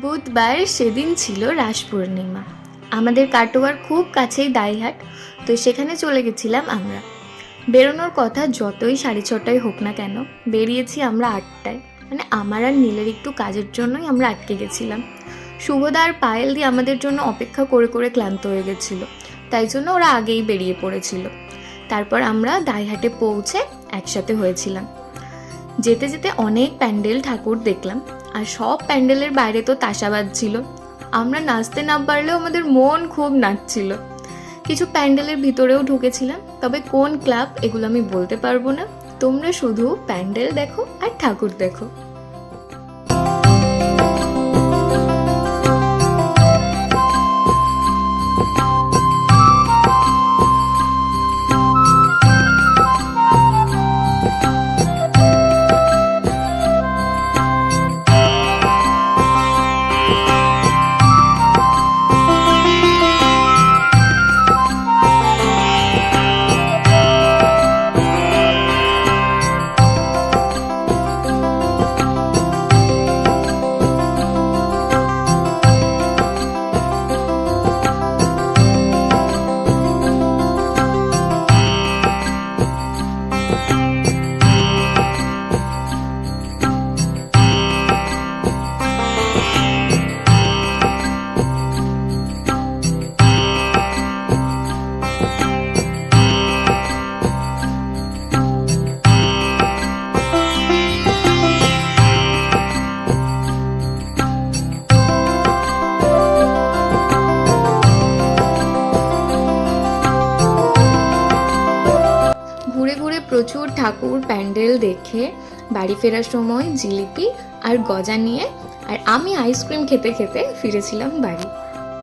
বুধবার সেদিন ছিল রাস পূর্ণিমা। আমাদের কাটোয়ার খুব কাছেই দাইহাট, তো সেখানে চলে গেছিলাম আমরা। বেরোনোর কথা যতই সাড়ে ছটায় হোক না কেন, বেরিয়েছি আমরা আটটায়। মানে আমার আর নীলের একটু কাজের জন্যই আমরা আটকে গেছিলাম। শুভদা আর পায়েল দিয়ে আমাদের জন্য অপেক্ষা করে করে ক্লান্ত হয়ে গেছিল, তাই জন্য ওরা আগেই বেরিয়ে পড়েছিল। তারপর আমরা দাইহাটে পৌঁছে একসাথে হয়েছিলাম। যেতে যেতে অনেক প্যান্ডেল ঠাকুর দেখলাম আর সব প্যান্ডেলের বাইরে তো তাসা ছিল। আমরা নাচতে না পারলেও আমাদের মন খুব নাচছিল। কিছু প্যান্ডেলের ভিতরেও ঢুকেছিলাম, তবে কোন ক্লাব এগুলো আমি বলতে পারব না। তোমরা শুধু প্যান্ডেল দেখো আর ঠাকুর দেখো। প্রচুর ঠাকুর প্যান্ডেল দেখে বাড়ি ফেরার সময় জিলিপি আর গজা নিয়ে আর আমি আইসক্রিম খেতে খেতে ফিরেছিলাম বাড়ি।